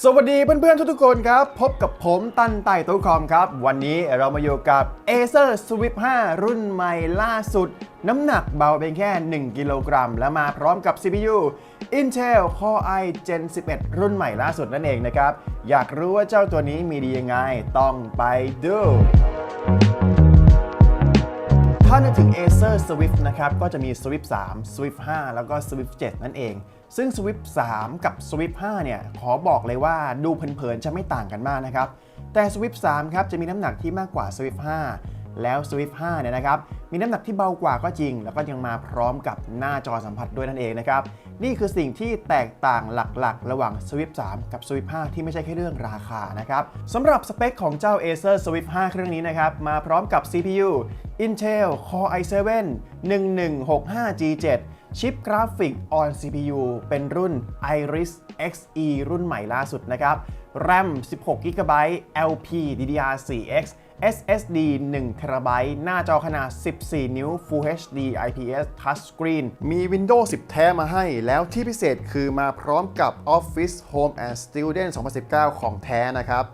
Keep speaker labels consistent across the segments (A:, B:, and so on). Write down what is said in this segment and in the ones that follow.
A: สวัสดีเพื่อนๆทุกๆคนครับ พบกับผมตั้นไต่ตู้คอมครับ วันนี้เรามาอยู่กับ Acer Swift 5 รุ่นใหม่ล่าสุด น้ำหนักเบาเพียงแค่ 1 กิโลกรัม และมาพร้อมกับ CPU Intel Core i Gen 11 รุ่นใหม่ล่าสุดนั่นเองนะครับ อยากรู้ว่าเจ้าตัวนี้มีดียังไง ต้องไปดู ถ้านึกถึง Acer Swift นะครับ ก็จะมี Swift 3 Swift 5 แล้วก็ Swift 7 นั่นเอง ซึ่ง Swift 3 กับ Swift 5 เนี่ย ขอบอกเลยว่าดูเผินๆ จะไม่ต่างกันมากนะครับ แต่ Swift 3 ครับ จะมีน้ำหนักที่มากกว่า Swift 5 แล้ว Swift 5 เนี่ยนะครับ มีน้ำหนักที่เบากว่าก็จริง แล้วก็ยังมาพร้อมกับหน้าจอสัมผัสด้วยนั่นเองนะครับ นี่คือสิ่งที่แตกต่างหลักๆ ระหว่าง Swift 3 กับ Swift 5 ที่ไม่ใช่แค่เรื่องราคานะครับสำหรับสเปคของเจ้า Acer Swift 5 เครื่องนี้นะครับ มาพร้อมกับ CPU Intel Core i7 1165G7 ชิปกราฟิก on CPU เป็นรุ่น Iris Xe รุ่นใหม่ล่าสุดนะครับ RAM 16 GB LP DDR4X SSD 1 t b หน้าจอขนาด 14 นิ้ว Full HD IPS Touchscreen มี Windows 10 แท้มาให้ แล้วที่พิเศษคือมาพร้อมกับ Office Home and Student 2019 ของแท้นะครับ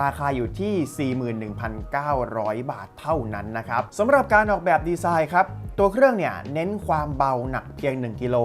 A: ราคาอยู่ที่ 41,900 บาทเท่านั้นนะครับสำหรับการออกแบบดีไซน์ครับ ตัวเครื่องเนี่ยเน้นความเบาหนักเพียง 1 กิโล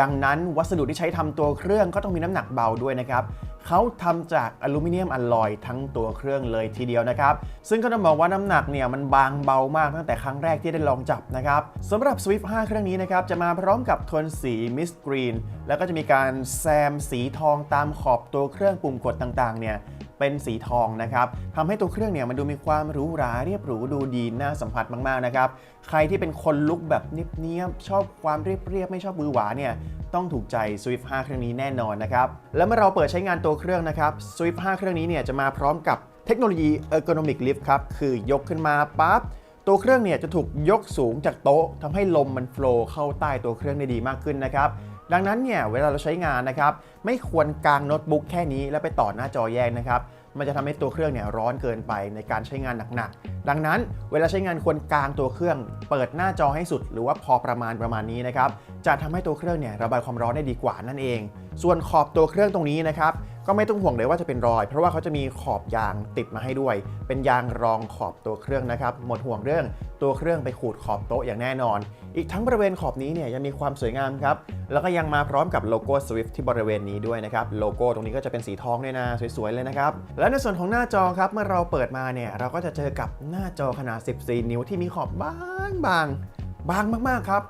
A: ดังนั้นวัสดุที่ใช้ทำตัวเครื่องก็ต้องมีน้ำหนักเบาด้วยนะครับ เขาทำจากอลูมิเนียมอลลอยทั้งตัวเครื่องเลยทีเดียวนะครับ ซึ่งก็ต้องบอกว่าน้ำหนักเนี่ยมันบางเบามากตั้งแต่ครั้งแรกที่ได้ลองจับนะครับสำหรับ Swift 5 เครื่องนี้นะครับ จะมาพร้อมกับโทนสีมิสกรีนแล้วก็จะมีการแซมสีทองตามขอบตัวเครื่องปุ่มกดต่างๆเนี่ย เป็นสีทองนะครับทำให้ตัวเครื่องเนี่ยมันดูมีความหรูหราเรียบหรูดูดีน่าสัมผัสมากๆนะครับใครที่เป็นคนลุกแบบเนียบๆชอบความเรียบๆไม่ชอบบือหวาเนี่ยต้องถูกใจ Swift 5 เครื่องนี้แน่นอนนะครับแล้วเมื่อเราเปิดใช้งานตัวเครื่องนะครับ Swift 5 เครื่องนี้เนี่ยจะมาพร้อมกับเทคโนโลยี Ergonomic Lift ครับคือยกขึ้นมาปั๊บตัวเครื่องเนี่ยจะถูกยกสูงจากโต๊ะทำให้ลมมันโฟลว์เข้าใต้ตัวเครื่องได้ดีมากขึ้นนะครับ ดังนั้นเนี่ยเวลาเราใช้งานนะครับไม่ควรกางโน้ตบุ๊กแค่นี้แล้วไปต่อหน้าจอแยกนะครับมันจะทำให้ตัวเครื่องเนี่ยร้อนเกินไปในการใช้งานหนักๆ ดังนั้นเวลาใช้งานควรกางตัวเครื่อง เปิดหน้าจอให้สุด หรือว่าพอประมาณประมาณนี้นะครับ จะทำให้ตัวเครื่องเนี่ยระบายความร้อนได้ดีกว่านั่นเองส่วนขอบตัวเครื่องตรงนี้นะครับก็ไม่ต้องห่วงเลยว่าจะเป็นรอย เพราะว่าเขาจะมีขอบยางติดมาให้ด้วย เป็นยางรองขอบตัวเครื่องนะครับ หมดห่วงเรื่องตัวเครื่องไปขูดขอบโต๊ะอย่างแน่นอน อีกทั้งบริเวณขอบนี้เนี่ยยังมีความสวยงามครับ แล้วก็ยังมาพร้อมกับโลโก้ Swift ที่บริเวณนี้ด้วยนะครับ โลโก้ตรงนี้ก็จะเป็นสีทองด้วยนะสวยๆเลยนะครับ และในส่วนของหน้าจอครับ เมื่อเราเปิดมาเนี่ยเราก็จะเจอกับหน้าจอขนาด 14 นิ้วที่มีขอบบางบางๆบางมากๆครับ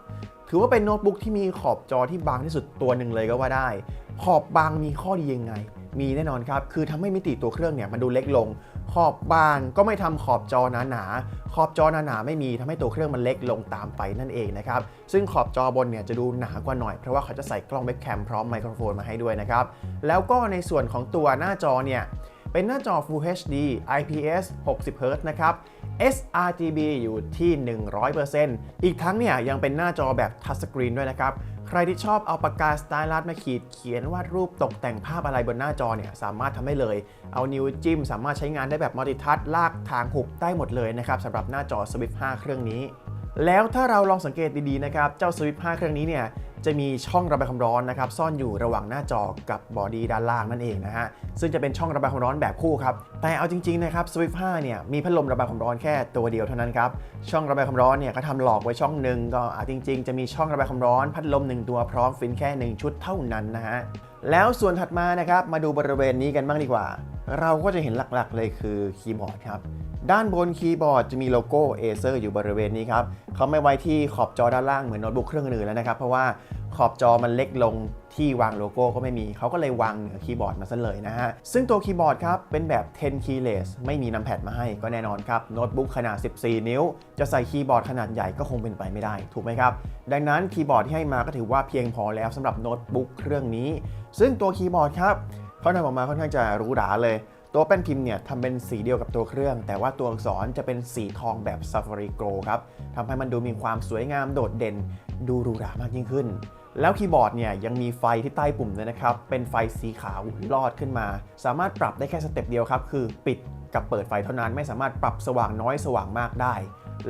A: ถือว่าเป็นโน้ตบุ๊กที่มีขอบจอที่บางที่สุดตัวหนึ่งเลยก็ว่าได้ ขอบบางมีข้อดียังไง มีแน่นอนครับ คือทำให้มิติตัวเครื่องเนี่ยมันดูเล็กลง ขอบบางก็ไม่ทำขอบจอหนาๆ ขอบจอหนาๆไม่มีทำให้ตัวเครื่องมันเล็กลงตามไปนั่นเองนะครับ ซึ่งขอบจอบนเนี่ยจะดูหนากว่าหน่อย เพราะว่าเขาจะใส่กล้องเว็บแคมพร้อมไมโครโฟนมาให้ด้วยนะครับ แล้วก็ในส่วนของตัวหน้าจอเนี่ยเป็นหน้าจอ Full HD IPS 60 Hz นะครับ sRGB อยู่ที่ 100%อีกทั้งเนี่ยยังเป็นหน้าจอแบบ Touch Screen ด้วยนะครับ ใครที่ชอบเอาปากกาสไตลัสมาขีดเขียนวาดรูปตกแต่งภาพอะไรบนหน้าจอเนี่ยสามารถทำได้เลย เอานิ้วจิ้มสามารถใช้งานได้แบบมัลติทัชลากทางหุบได้หมดเลยนะครับสำหรับหน้าจอ Swift 5 เครื่องนี้ แล้วถ้าเราลองสังเกตดีๆนะครับ เจ้า Swift 5 เครื่องนี้เนี่ย จะมีช่องระบายความร้อนนะครับซ่อนอยู่ระหว่างหน้าจอกับบอดี้ด้านล่างนั่นเองนะฮะซึ่งจะเป็นช่องระบายความร้อนแบบคู่ครับแต่เอาจริงๆนะครับ Swift 5เนี่ยมีพัดลมระบายความร้อนแค่ตัวเดียวเท่านั้นครับช่องระบายความร้อนเนี่ยก็ทำหลอกไว้ช่องหนึ่งก็อะจริง ๆ จะมีช่องระบายความร้อน พัดลมหนึ่งตัวพร้อมฟินแค่หนึ่งชุดเท่านั้นนะฮะ แล้วส่วนถัดมานะครับมาดูบริเวณนี้กันบ้างดีกว่า เราก็จะเห็นหลักๆเลยคือคีย์บอร์ดครับ ด้านบนคีย์บอร์ดจะมีโลโก้ Acer อยู่บริเวณนี้ครับเขาไม่ไว้ที่ขอบจอด้านล่างเหมือนโน้ตบุ๊กเครื่องอื่นแล้วนะครับ เพราะว่า ขอบจอมันเล็กลงที่วางโลโก้ก็ไม่มี เขาก็เลยวางเหนือคีย์บอร์ดมาซะเลยนะฮะ ซึ่งตัวคีย์บอร์ดครับ เป็นแบบ 10 keyless ไม่มีนัมแพดมาให้ก็แน่นอนครับ โน้ตบุ๊กขนาด 14 นิ้ว จะใส่คีย์บอร์ดขนาดใหญ่ก็คงเป็นไปไม่ได้ ถูกไหมครับ ดังนั้นคีย์บอร์ดที่ให้มาก็ถือว่าเพียงพอแล้วสำหรับโน้ตบุ๊กเครื่องนี้ ซึ่งตัวคีย์บอร์ดครับเขาทำออกมาค่อนข้างจะหรูหราเลยตัวแป้นพิมพ์เนี่ยทำเป็นสีเดียวกับตัวเครื่อง แต่ว่าตัวอักษรจะเป็นสีทองแบบ Safari Glow ครับทำให้มันดูมีความสวยงามโดดเด่น ดูหรูหรามากยิ่งขึ้น แล้วคีย์บอร์ดเนี่ยยังมีไฟที่ใต้ปุ่มด้วยนะครับ เป็นไฟสีขาวลอดขึ้นมา สามารถปรับได้แค่สเต็ปเดียวครับ คือปิดกับเปิดไฟเท่านั้นไม่สามารถปรับสว่างน้อยสว่างมากได้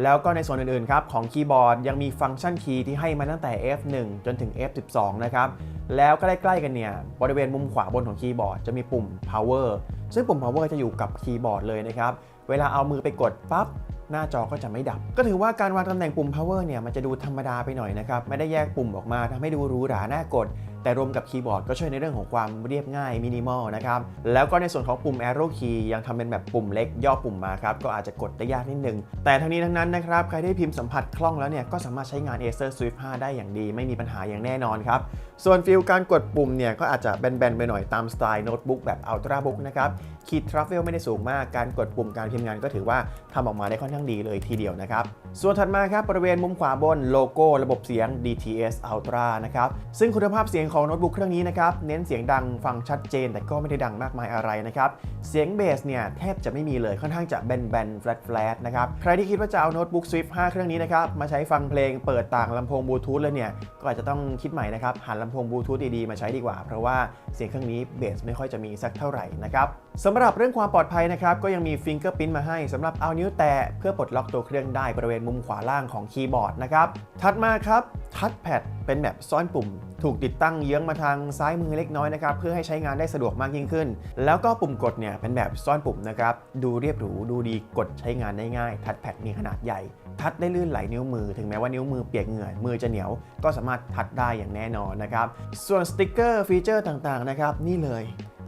A: แล้วก็ในส่วนอื่นๆครับของคีย์บอร์ดยังมีฟังก์ชันคีย์ที่ให้มาตั้งแต่ F1 จนถึง F12 นะครับ แล้วก็ใกล้ๆกันเนี่ยบริเวณมุมขวาบนของคีย์บอร์ดจะมีปุ่ม power ซึ่งปุ่ม power จะอยู่กับคีย์บอร์ดเลยนะครับ เวลาเอามือไปกดปั๊บหน้าจอก็จะไม่ดับ ก็ถือว่าการวางตำแหน่งปุ่ม power เนี่ยมันจะดูธรรมดาไปหน่อยนะครับ ไม่ได้แยกปุ่มออกมาทำให้ดูหรูหราน่ากด แต่รวมกับคีย์บอร์ดก็ช่วยในเรื่องของความเรียบง่ายมินิมอลนะครับ แล้วก็ในส่วนของปุ่ม arrow key ยังทำเป็นแบบปุ่มเล็กย่อปุ่มมาครับก็อาจจะกดได้ยากนิดนึง แต่ทั้งนี้ทั้งนั้นนะครับใครได้พิมพ์สัมผัสคล่องแล้วเนี่ยก็สามารถใช้งาน Acer Swift 5 ได้อย่างดี ไม่มีปัญหาอย่างแน่นอนครับส่วนฟิลการกดปุ่มเนี่ยก็อาจจะแบนๆไปหน่อยตามสไตล์โน้ตบุ๊กแบบ Ultrabook นะครับคีย์ทรัฟเฟิลไม่ได้สูงมากการกดปุ่มการพิมพ์งานก็ถือว่าทำออกมาได้ค่อนข้างดีเลยทีเดียวนะครับ ส่วนถัดมาครับบริเวณมุมขวาบนโลโก้ระบบเสียง DTS Ultra นะครับ ซึ่งคุณภาพเสียงของโน้ตบุ๊กเครื่องนี้นะครับเน้นเสียงดังฟังชัดเจน แต่ก็ไม่ได้ดังมากมายอะไรนะครับ เสียงเบสเนี่ยแทบจะไม่มีเลยค่อนข้างจะแบนๆ flat ๆนะครับ ใครที่คิดว่าจะเอาโน้ตบุ๊ก Swift 5 เครื่องนี้นะครับมาใช้ฟังเพลงเปิดต่างลำโพงบลูทูธเลยเนี่ยก็อาจจะต้องคิดใหม่นะครับหันลำโพงบลูทูธดีๆมาใช้ดีกว่า เพราะว่าเสียงเครื่องนี้เบสไม่ค่อยจะมีสักเท่าไหร่นะครับสำหรับเรื่องความปลอดภัยนะครับก็ยังมีฟิงเกอร์พิ้นมาให้สำหรับเอานิ้วแตะพื่อปลดล็อกตัวเครื่องได้บริเวณมุมขวาล่างของคีย์บอร์ดนะครับ ถัดมาครับทัชแพดเป็นแบบซ่อนปุ่ม ถูกติดตั้งเยื้องมาทางซ้ายมือเล็กน้อยนะครับเพื่อให้ใช้งานได้สะดวกมากยิ่งขึ้น แล้วก็ปุ่มกดเนี่ยเป็นแบบซ่อนปุ่มนะครับดูเรียบหรูดูดีกดใช้งานได้ง่ายทัชแพดมีขนาดใหญ่ ทัดได้ลื่นไหลนิ้วมือ ถึงแม้ว่านิ้วมือเปียกเหงื่อมือจะเหนียว ก็สามารถทัดได้อย่างแน่นอนนะครับส่วนสติกเกอร์ฟีเจอร์ต่างๆนะครับนี่เลย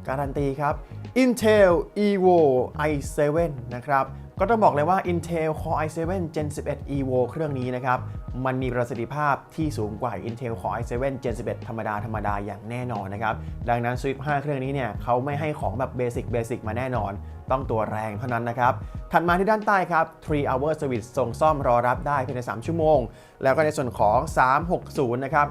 A: การันตีครับ Intel Evo i7 นะครับ ก็ต้องบอกเลยว่า Intel Core i7 Gen 11 Evo เครื่องนี้นะครับ มันมีประสิทธิภาพที่สูงกว่า Intel Core i7 Gen 11 ธรรมดาธรรมดาอย่างแน่นอนนะครับ ดังนั้น Swift 5 เครื่องนี้เนี่ยเขาไม่ให้ของแบบเบสิกเบสิกมาแน่นอน ต้องตัวแรงเท่านั้นนะครับ ถัดมาที่ด้านใต้ครับ 3 hour service ส่งซ่อมรอรับได้ภายใน 3 ชั่วโมง แล้วก็ในส่วนของ 360 นะครับ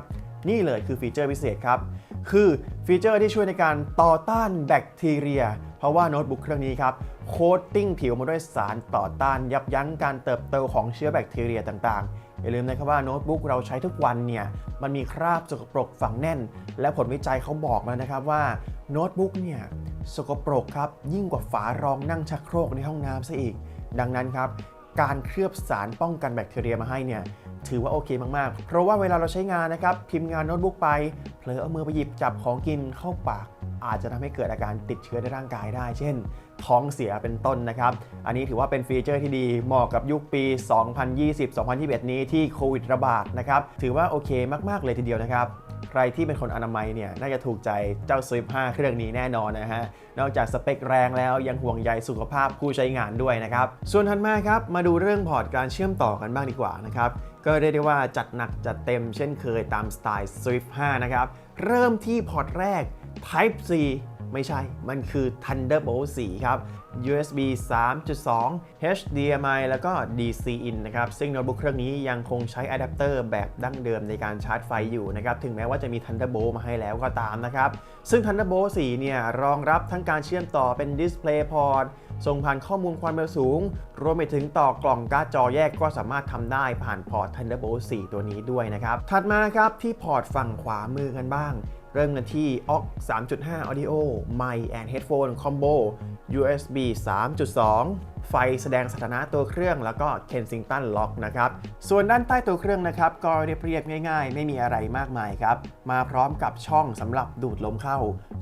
A: นี่เลยคือฟีเจอร์พิเศษครับ คือฟีเจอร์ที่ช่วยในการต่อต้านแบคทีเรีย เพราะว่าโน้ตบุ๊กเครื่องนี้ครับโคตติ้งผิวมาด้วยสารต่อต้านยับยั้งการเติบโตของเชื้อแบคทีเรียต่างๆ อย่าลืมนะครับว่าโน้ตบุ๊กเราใช้ทุกวันเนี่ยมันมีคราบสกปรกฝังแน่น และผลวิจัยเขาบอกมานะครับว่าโน้ตบุ๊กเนี่ยสกปรกครับยิ่งกว่าฝารองนั่งชักโครกในห้องน้ำซะอีก ดังนั้นครับการเคลือบสารป้องกันแบคทีเรียมาให้เนี่ย ถือว่าโอเคมากๆ เพราะว่าเวลาเราใช้งานนะครับ พิมพ์งานโน้ตบุ๊กไป เผลอเอามือไปหยิบจับของกินเข้าปาก อาจจะทำให้เกิดอาการติดเชื้อในร่างกายได้ เช่น ท้องเสียเป็นต้นนะครับ อันนี้ถือว่าเป็นฟีเจอร์ที่ดีเหมาะกับยุคปี 2020-2021 นี้ที่โควิดระบาดนะครับ ถือว่าโอเคมากๆเลยทีเดียวนะครับใครที่เป็นคนอนามัยเนี่ยน่าจะถูกใจเจ้า Swift 5 เครื่องนี้แน่นอนนะฮะ นอกจากสเปคแรงแล้วยังห่วงใยสุขภาพผู้ใช้งานด้วยนะครับ ส่วนถัดมาครับ มาดูเรื่องพอร์ตการเชื่อมต่อกันบ้างดีกว่านะครับ ก็เรียกได้ว่าจัดหนักจัดเต็มเช่นเคยตามสไตล์ Swift 5 นะครับ เริ่มที่พอร์ตแรก Type C ไม่ใช่ มันคือ Thunderbolt 4 ครับ USB 3.2 HDMI แล้วก็ DC in นะครับ ซึ่งโน้ตบุ๊กเครื่องนี้ยังคงใช้อะแดปเตอร์แบบดั้งเดิมในการชาร์จไฟอยู่นะครับ ถึงแม้ว่าจะมี Thunderbolt มาให้แล้วก็ตามนะครับ ซึ่ง Thunderbolt 4 เนี่ย รองรับทั้งการเชื่อมต่อเป็น DisplayPort ส่งผ่านข้อมูลความเร็วสูง รวมไปถึงต่อกล่องการ์ดจอแยกก็สามารถทำได้ผ่านพอร์ต Thunderbolt 4 ตัวนี้ด้วยนะครับ ถัดมาครับที่พอร์ตฝั่งขวามือกันบ้าง เริ่มกันที่ AUX 3.5 Audio Mic and Headphone Combo USB 3.2 ไฟแสดงสถานะตัวเครื่อง แล้วก็ Kensington Lock นะครับ ส่วนด้านใต้ตัวเครื่องนะครับ ก็เรียบๆง่ายๆ ไม่มีอะไรมากมายครับ มาพร้อมกับช่องสำหรับดูดลมเข้า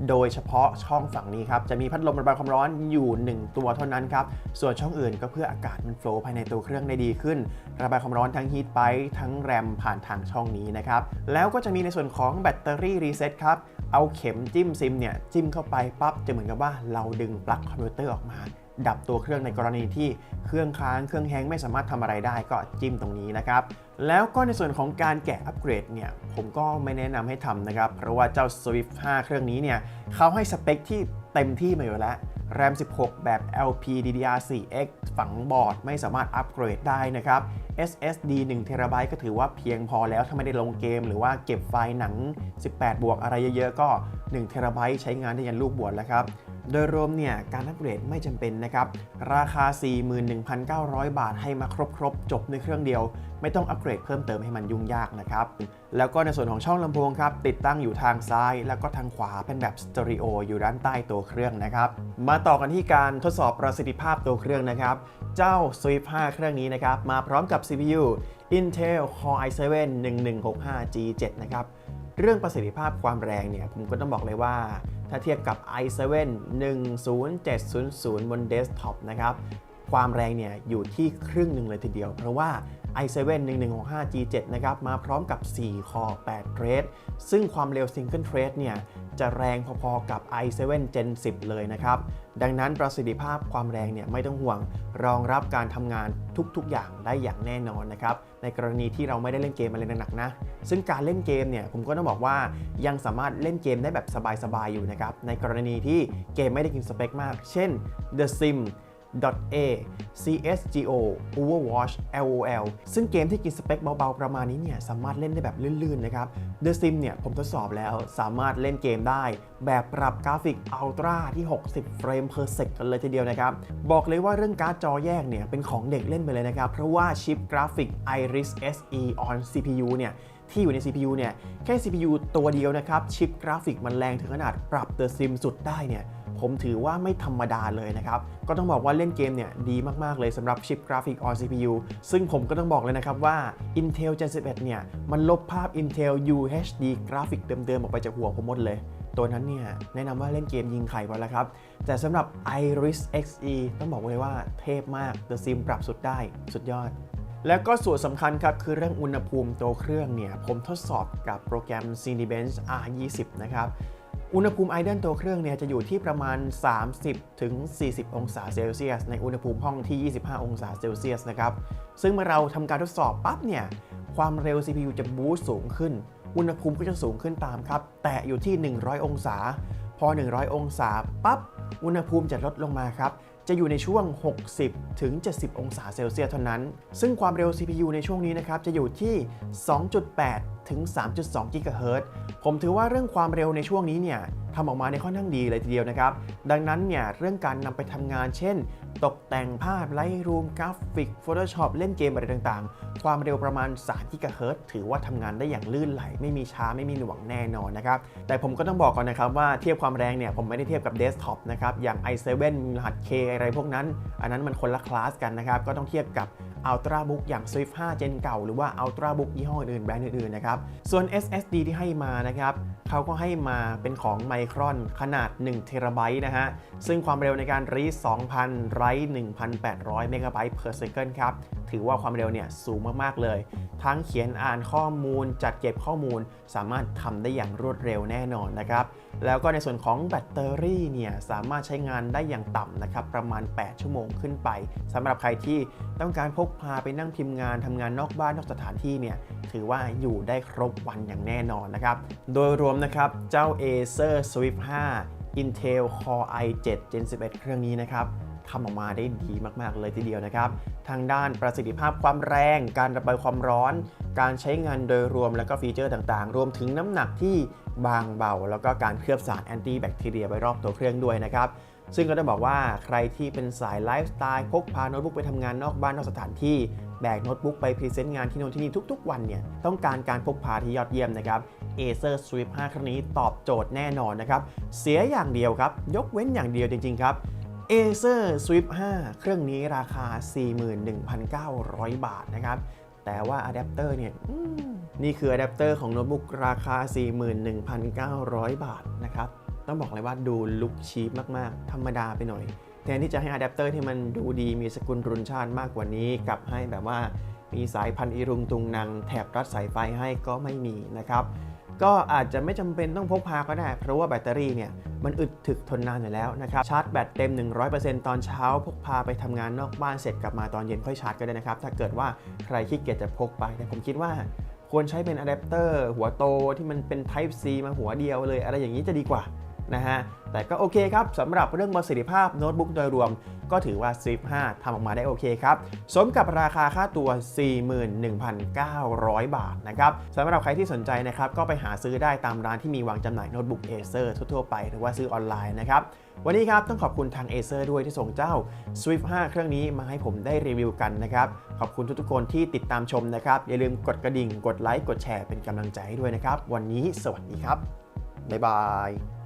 A: โดยเฉพาะช่องฝั่งนี้ครับ จะมีพัดลมระบายความร้อนอยู่ 1 ตัวเท่านั้นครับ ส่วนช่องอื่นก็เพื่ออากาศมันโฟล์ภายในตัวเครื่องได้ดีขึ้น ระบายความร้อนทั้งฮีทไปทั้งแรมผ่านทางช่องนี้นะครับ แล้วก็จะมีในส่วนของแบตเตอรี่รีเซ็ตครับ เอาเข็มจิ้มซิมเนี่ยจิ้มเข้าไปปั๊บจะเหมือนกับว่าเราดึงปลั๊กคอมพิวเตอร์ออกมา ดับตัวเครื่องในกรณีที่เครื่องค้างเครื่องแฮงไม่สามารถทำอะไรได้ก็จิ้มตรงนี้นะครับแล้วก็ในส่วนของการแกะอัปเกรดเนี่ยผมก็ไม่แนะนำให้ทำนะครับ เพราะว่าเจ้า Swift 5 เครื่องนี้เนี่ยเขาให้สเปคที่เต็มที่มาอยู่แล้ว แรม16 แบบ LPDDR4X ฝังบอร์ดไม่สามารถอัปเกรดได้นะครับ SSD 1 t b ก็ถือว่าเพียงพอแล้วถ้าไม่ได้ลงเกม หรือว่าเก็บไฟล์หนัง 18 บวกอะไรเยอะๆ ก็ 1 t b ใช้งานได้ยันลูกบวชแล้วครับ โดยรวมเนี่ยการอัปเกรดไม่จำเป็นนะครับ ราคา 41,900 บาทให้มาครบๆ จบในเครื่องเดียว ไม่ต้องอัปเกรดเพิ่มเติมให้มันยุ่งยากนะครับ แล้วก็ในส่วนของช่องลำโพงครับติดตั้งอยู่ทางซ้าย แล้วก็ทางขวาเป็นแบบสเตอริโออยู่ด้านใต้ตัวเครื่องนะครับมาต่อกันที่การทดสอบประสิทธิภาพตัวเครื่องนะครับ เจ้า Swift 5 เครื่องนี้นะครับ มาพร้อมกับ CPU Intel Core i7 1165 G7 นะครับ เรื่องประสิทธิภาพความแรงเนี่ย ผมก็ต้องบอกเลยว่า ถ้าเทียบกับ i7 10700 บนเดสก์ท็อปนะครับ ความแรงเนี่ยอยู่ที่ครึ่งหนึ่งเลยทีเดียว เพราะว่า i7 1165 G7 นะครับมาพร้อมกับ 4 คอ 8 เทรดซึ่งความเร็ว Single Thread เนี่ยจะแรงพอๆกับ i7 Gen 10 เลยนะครับ ดังนั้นประสิทธิภาพความแรงเนี่ยไม่ต้องห่วง รองรับการทำงานทุกๆอย่างได้อย่างแน่นอนนะครับ ในกรณีที่เราไม่ได้เล่นเกมอะไรหนักๆนะ ซึ่งการเล่นเกมเนี่ยผมก็ต้องบอกว่ายังสามารถเล่นเกมได้แบบสบายๆอยู่นะครับ ในกรณีที่เกมไม่ได้กินสเปคมาก เช่น The Sims .a CSGO Overwatch LOL ซึ่งเกมที่กินสเปคเบาๆ ประมาณนี้เนี่ยสามารถเล่นได้แบบลื่นๆ นะครับ The Sim เนี่ยผมทดสอบแล้วสามารถเล่นเกมได้ แบบปรับกราฟิกอัลตร้าที่ 60 เฟรม per sec กันเลยทีเดียวนะครับ บอกเลยว่าเรื่องการ์ดจอแยกเนี่ยเป็นของเด็กเล่นไปเลยนะครับ เพราะว่าชิปกราฟิก Iris Xe on CPU เนี่ยที่อยู่ใน CPU เนี่ยแค่ CPU ตัวเดียวนะครับชิปกราฟิกมันแรงถึงขนาดปรับ The Sim สุดได้เนี่ย ผมถือว่าไม่ธรรมดาเลยนะครับ ก็ต้องบอกว่าเล่นเกมเนี่ยดีมาก ๆ เลยสำหรับชิปกราฟิก on CPU ซึ่งผมก็ต้องบอกเลยนะครับว่า Intel Gen 11 เนี่ย มันลบภาพ Intel UHD กราฟิกเดิม ๆ ออกไปจากหัวผมหมดเลย ตัวนั้นเนี่ย แนะนำว่าเล่นเกมยิงไข่พอแล้วครับ แต่สำหรับ Iris Xe ต้องบอกเลยว่าเทพมาก The Sim ปรับสุดได้สุดยอดแล้วก็ส่วนสำคัญครับ คือเรื่องอุณหภูมิตัวเครื่องเนี่ย ผมทดสอบกับโปรแกรม Cinebench R20 นะครับ อุณหภูมิไอเดนตัวเครื่องเนี่ยจะอยู่ที่ประมาณ 30 ถึง 40 องศาเซลเซียส ในอุณหภูมิห้องที่ 25 องศาเซลเซียสนะครับ ซึ่งเมื่อเราทำการทดสอบปั๊บเนี่ย ความเร็ว CPU จะบูสต์สูงขึ้น อุณหภูมิก็จะสูงขึ้นตามครับ แต่อยู่ที่ 100 องศา พอ 100 องศาปั๊บ อุณหภูมิจะลดลงมาครับ จะอยู่ในช่วง 60 ถึง 70 องศาเซลเซียสเท่านั้น ซึ่งความเร็ว CPU ในช่วงนี้นะครับ จะอยู่ที่ 2.8 ถึง 3.2 กิกะเฮิรตซ์ผมถือว่าเรื่องความเร็วในช่วงนี้เนี่ยทำออกมาในค่อนข้างดีเลยทีเดียวนะครับ ดังนั้นเนี่ยเรื่องการนำไปทำงานเช่น ตกแต่งภาพ Lightroom กราฟิก Photoshop เล่นเกมอะไรต่างๆ ความเร็วประมาณ3กิกะเฮิรตซ์ถือว่าทำงานได้อย่างลื่นไหล ไม่มีช้าไม่มีหน่วงแน่นอนนะครับ แต่ผมก็ต้องบอกก่อนนะครับว่าเทียบความแรงเนี่ย ผมไม่ได้เทียบกับเดสก์ท็อปนะครับ อย่าง i7 รหัส K อะไรพวกนั้น อันนั้นมันคนละคลาสกันนะครับ ก็ต้องเทียบกับ Ultrabook อย่าง Swift 5 Gen เก่าหรือว่า Ultrabook ยี่ห้ออื่นแบรนด์อื่นๆนะครับ ส่วน SSD ที่ให้มานะครับเขาก็ให้มาเป็นของ Micron ขนาด1 t b นะฮะซึ่งความเร็วในการรีด2,000ไร1,800 เมกะไบต์ per second ครับ ถือว่าความเร็วเนี่ยสูงมาก ๆ เลย ทั้งเขียนอ่านข้อมูล จัดเก็บข้อมูล สามารถทำได้อย่างรวดเร็วแน่นอนนะครับ แล้วก็ในส่วนของแบตเตอรี่เนี่ยสามารถใช้งานได้อย่างต่ำนะครับ ประมาณ 8 ชั่วโมงขึ้นไปสำหรับใครที่ต้องการพกพาไปนั่งพิมพ์งานทำงานนอกบ้านนอกสถานที่เนี่ยถือว่าอยู่ได้ครบวันอย่างแน่นอนนะครับ โดยรวมนะครับเจ้า Acer Swift 5 Intel Core i7 Gen 11 เครื่องนี้นะครับ ทำออกมาได้ดีมากๆเลยทีเดียวนะครับ ทางด้านประสิทธิภาพความแรง การระบายความร้อน การใช้งานโดยรวมแล้วก็ฟีเจอร์ต่างๆ รวมถึงน้ำหนักที่บางเบา แล้วก็การเคลือบสารแอนตี้แบคทีเรียไว้รอบตัวเครื่องด้วยนะครับซึ่งก็ต้องบอกว่าใครที่เป็นสายไลฟ์สไตล์พกพาโน้ตบุ๊กไปทำงานนอกบ้านนอกสถานที่แบกโน้ตบุ๊กไปพรีเซนต์งานที่โน่นที่นี่ทุก ๆ วันเนี่ยต้องการการพกพาที่ยอดเยี่ยมนะครับ Acer Swift 5 ครั้งนี้ตอบโจทย์แน่นอนนะครับ เสียอย่างเดียวครับ ยกเว้นอย่างเดียวจริง ๆ ครับ Acer Swift 5 เครื่องนี้ราคา 41,900 บาทนะครับ แต่ว่าอะแดปเตอร์เนี่ยนี่คืออะแดปเตอร์ของโน้ตบุ๊กราคา 41,900 บาทนะครับ ต้องบอกเลยว่าดูลุคชีพมาก ๆ ธรรมดาไปหน่อย แทนที่จะให้อะแดปเตอร์ที่มันดูดีมีสกุลรุนชาติมากกว่านี้กลับให้แบบว่ามีสายพันธุ์อีรุงตุงนางแถบรัดสายไฟให้ก็ไม่มีนะครับ ก็อาจจะไม่จำเป็นต้องพกพาก็ได้ เพราะว่าแบตเตอรี่เนี่ยมันอึดถึกทนนานอยู่แล้วนะครับชาร์จแบตเต็ม 100%ตอนเช้าพกพาไปทำงานนอกบ้านเสร็จกลับมาตอนเย็นค่อยชาร์จก็ได้นะครับ ถ้าเกิดว่าใครขี้เกียจจะพกไปแต่ผมคิดว่าควรใช้เป็นอะแดปเตอร์หัวโตที่มันเป็น Type C มาหัวเดียวเลย อะไรอย่างนี้จะดีกว่า นะฮะ แต่ก็โอเคครับสำหรับเรื่องประสิทธิภาพโน้ตบุ๊กโดยรวม ก็ถือว่า Swift 5ทำออกมาได้โอเคครับ สมกับราคาค่าตัว 41,900 บาทนะครับสำหรับใครที่สนใจนะครับ ก็ไปหาซื้อได้ตามร้านที่มีวางจำหน่ายโน้ตบุ๊ก Acer ทั่วๆไป หรือว่าซื้อออนไลน์นะครับวันนี้ครับต้องขอบคุณทาง Acer ด้วยที่ส่งเจ้า Swift 5 เครื่องนี้มาให้ผมได้รีวิวกันนะครับ ขอบคุณทุกๆคนที่ติดตามชมนะครับ อย่าลืมกดกระดิ่ง กดไลค์ กดแชร์เป็นกำลังใจให้ด้วยนะครับ วันนี้สวัสดีครับ บ๊ายบาย